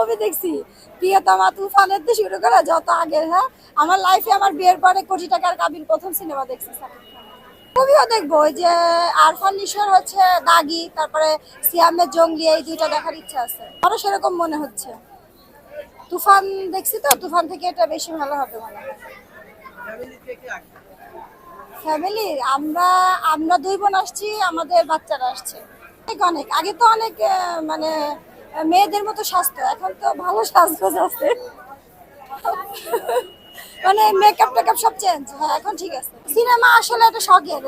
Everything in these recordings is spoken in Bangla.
মুভি দেখছি, প্রিয়তমা তুফানের দিয়ে শুরু করে যত আগে হ্যাঁ? আমার লাইফে আমার বিয়ের পরে কোটি টাকার কাবিল প্রথম সিনেমা দেখছি দেখব, ওই যে আরফান নিশোর হচ্ছে দাগি, তারপরে সিয়ামের জঙ্গলি, এই দুইটা দেখার ইচ্ছা আছে। আমারও সেরকম মনে হচ্ছে। তুফান দেখছি তো, তুফান থেকে এটা বেশি ভালো হবে মনে হয়। ফ্যামিলি আমরা আমরা দুই বোন আসছি, আমাদের বাচ্চারা আসছে। অনেক অনেক। আগে তো অনেক মানে মেয়েদের মতো স্বাস্থ্য এখন তো ভালো সাজগোজ আছে। মানে মেকআপ টেকআপ সব চেঞ্জ হ্যাঁ এখন ঠিক আছে। সিনেমা আসলে একটা শখের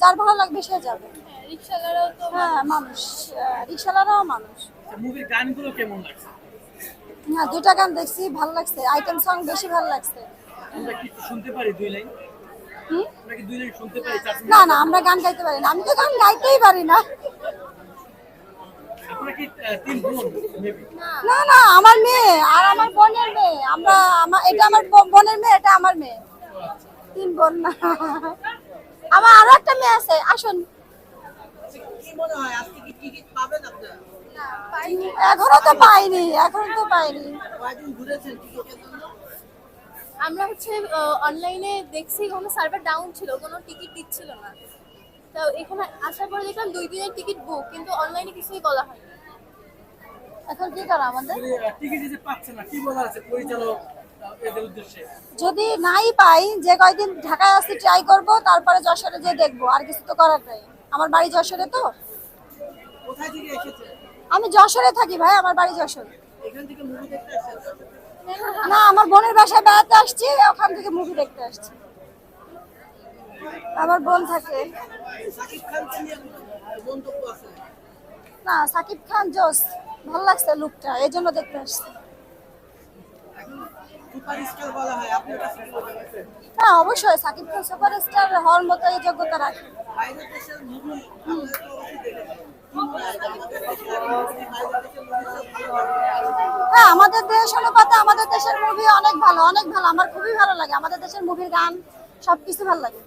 যার ভালো লাগবে সে যাবে। হ্যাঁ মানুষ। মানুষ মুভির গানগুলো কেমন লাগছে? হ্যাঁ দুটা গান দেখছি ভালো লাগছে। আইটেম সং বেশি ভালো লাগছে। আমরা কি শুনতে পারি দুই লাইন? হুম? আমরা কি দুই লাইন শুনতে পারি? চার না না আমরা গান গাইতে পারি না। আমি তো গান গাইতেই পারি না আপনারা কি আহ, তিন বোন মেবি না না আমার মেয়ে আর আমার বোনের মেয়ে। আমরা আমার এটা আমার বোনের মেয়ে এটা আমার মেয়ে। তিন বোন না। আমার আরও একটা মেয়ে আছে আসুন। কি মনে হয় আজকে কি টিকিট পাবেন আপনারা? এখনও তো পাইনি এখনও তো পাইনি। কয়দিন ঘুরেছেন টিকিটের জন্য? আমরা হচ্ছে অনলাইনে দেখছি কোনো সার্ভার ডাউন ছিল কোনো টিকিট দিচ্ছিল না। তো এখানে আসার পরে দেখলাম দুই দিনের টিকিট বুক কিন্তু অনলাইনে কিছুই বলা হয়নি। এখন কি করা আমাদের? যদি নাই পাই যে কয়দিন ঢাকায় আসতে ট্রাই করব তারপরে যশোরে যে দেখব আর কিছু তো করার নাই। আমার বাড়ি যশোরে তো। আমি যশোরে থাকি ভাই আমার বাড়ি যশোর। না? আমার বোনের বাসায় বেড়াতে আসছি ওখান থেকে মুভি দেখতে আসছি। আমার বোন থাকে। না সাকিব খান জোস। ভালো লাগছে লুকটা এই জন্য দেখতে আসছি। হয় অবশ্যই সাকিব খান সুপারস্টার হওয়ার মতো এই যোগ্যতা রাখে। হ্যাঁ আমাদের দেশ অনুপাতে আমাদের দেশের মুভি অনেক ভালো অনেক ভালো আমার খুবই ভালো লাগে। আমাদের দেশের মুভির গান সবকিছু ভালো লাগে।